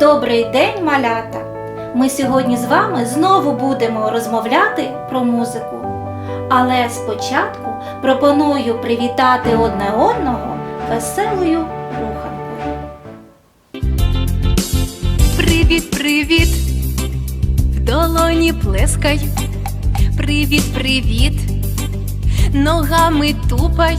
Добрий день, малята! Ми сьогодні з вами знову будемо розмовляти про музику. Але спочатку пропоную привітати одне одного веселою руханкою. Привіт, привіт, в долоні плескай. Привіт, привіт, ногами тупай,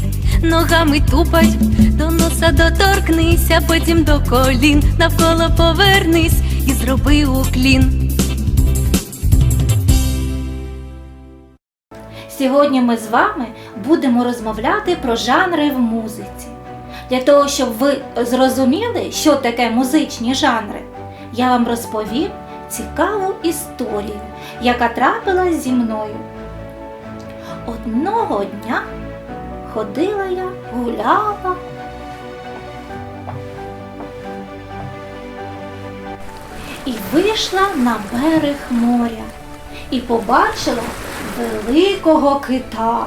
ногами тупай, до носа доторкнись, а потім до колін, навколо повернись і зроби уклін. Сьогодні ми з вами будемо розмовляти про жанри в музиці. Для того, щоб ви зрозуміли, що таке музичні жанри, я вам розповім цікаву історію, яка трапилась зі мною. Одного дня ходила я, гуляла. І вийшла на берег моря і побачила великого кита,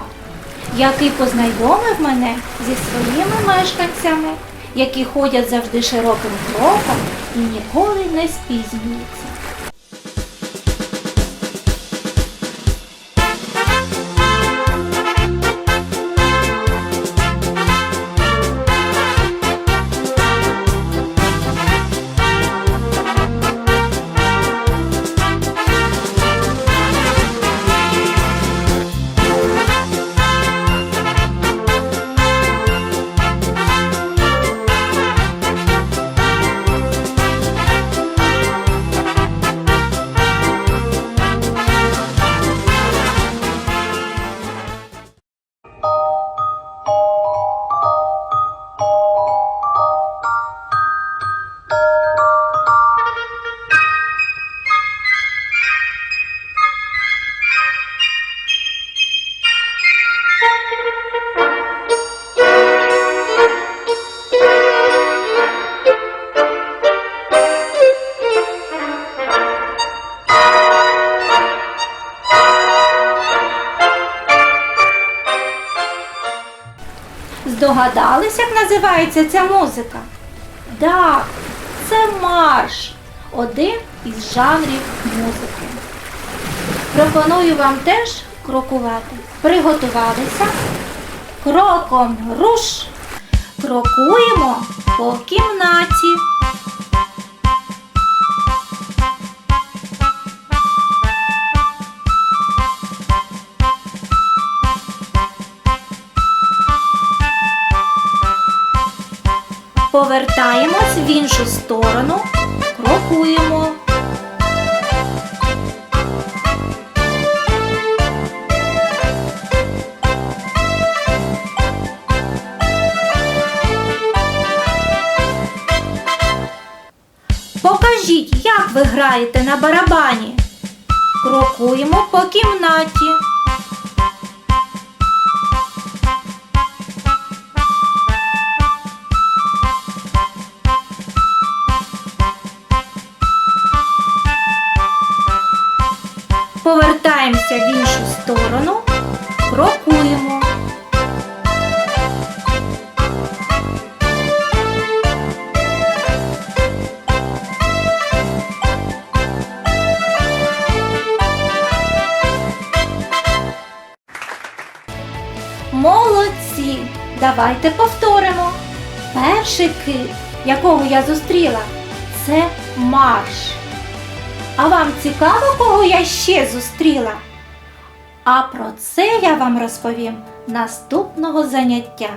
який познайомив мене зі своїми мешканцями, які ходять завжди широким кроком і ніколи не спізнюються. Здогадались, як називається ця музика? Так, це марш, один із жанрів музики. Пропоную вам теж крокувати. Приготувалися. Кроком руш. Крокуємо по кімнаті. Повертаємось в іншу сторону, крокуємо. Покажіть, як ви граєте на барабані. Крокуємо по кімнаті. Сторону, крокуємо. Молодці! Давайте повторимо. Перший кит, якого я зустріла, це марш. А вам цікаво, кого я ще зустріла? А про це я вам розповім наступного заняття.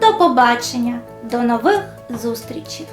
До побачення, до нових зустрічей!